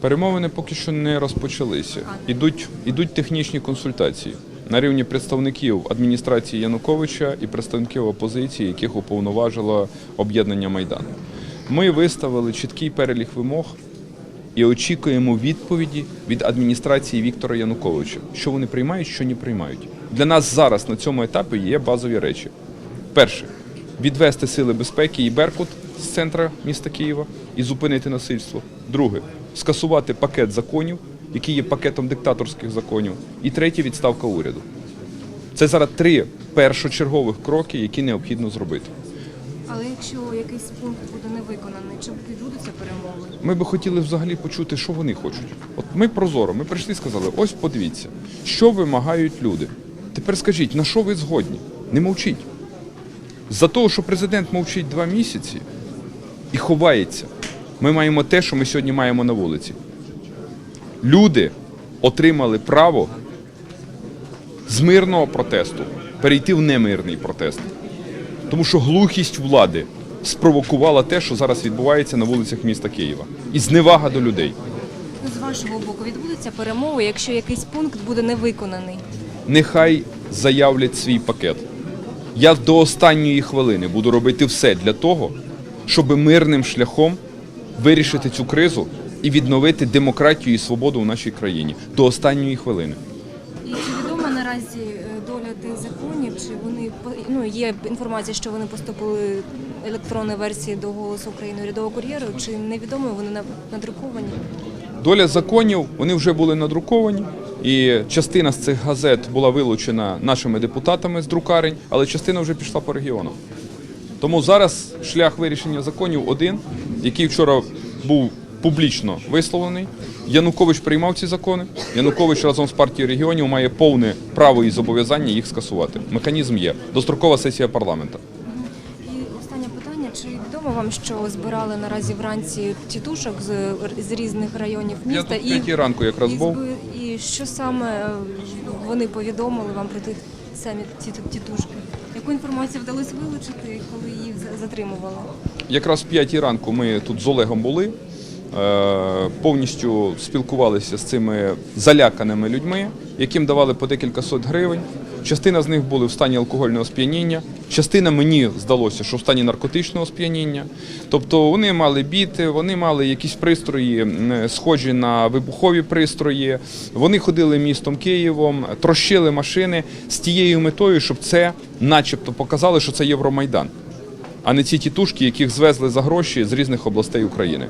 Перемовини поки що не розпочалися. Ідуть, ідуть технічні консультації на рівні представників адміністрації Януковича і представників опозиції, яких уповноважило об'єднання Майдану. Ми виставили чіткий перелік вимог і очікуємо відповіді від адміністрації Віктора Януковича, що вони приймають, що не приймають. Для нас зараз на цьому етапі є базові речі. Перше відвести сили безпеки і Беркут з центра міста Києва і зупинити насильство. Друге скасувати пакет законів, який є пакетом диктаторських законів. І третє відставка уряду. Це зараз три першочергових кроки, які необхідно зробити. Але якщо якийсь пункт буде не виконаний, чи відбудуться перемови? Ми би хотіли взагалі почути, що вони хочуть. От ми прозоро, ми прийшли і сказали: ось подивіться, що вимагають люди. Тепер скажіть, на що ви згодні? Не мовчіть. За того, що президент мовчить два місяці і ховається, ми маємо те, що ми сьогодні маємо на вулиці. Люди отримали право з мирного протесту перейти в немирний протест. Тому що глухість влади спровокувала те, що зараз відбувається на вулицях міста Києва. І зневага до людей. Ну, З вашого боку відбудуться перемови, якщо якийсь пункт буде не виконаний. Нехай заявлять свій пакет. Я до останньої хвилини буду робити все для того, щоб мирним шляхом вирішити цю кризу і відновити демократію і свободу в нашій країні до останньої хвилини. І чи відома наразі е, доля тих законів? Чи вони ну є інформація, що вони поступили електронні версії до голосу України урядового кур'єру? Чи невідомо вони на- надруковані? Доля законів вони вже були надруковані, і частина з цих газет була вилучена нашими депутатами з друкарень, але частина вже пішла по регіонам. Тому зараз шлях вирішення законів один, який вчора був публічно висловлений. Янукович приймав ці закони. Янукович разом з партією регіонів має повне право і зобов'язання їх скасувати. Механізм є дострокова сесія парламенту. І останнє питання: чи відомо вам, що збирали наразі вранці тітушок з, з різних районів Я міста? тут в п'ятій ранку якраз і, був. і що саме е, вони повідомили вам про тих самі ті тітушки? Яку інформацію вдалося вилучити, коли їх за- затримували? Якраз в п'ятій ранку ми тут з Олегом були, е, повністю спілкувалися з цими заляканими людьми, яким давали по декілька сот гривень. Частина з них були в стані алкогольного сп'яніння, частина мені здалося, що в стані наркотичного сп'яніння. Тобто вони мали біти, вони мали якісь пристрої, схожі на вибухові пристрої. Вони ходили містом Києвом, трощили машини з тією метою, щоб це, начебто, показали, що це Євромайдан а не ці тітушки, яких звезли за гроші з різних областей України.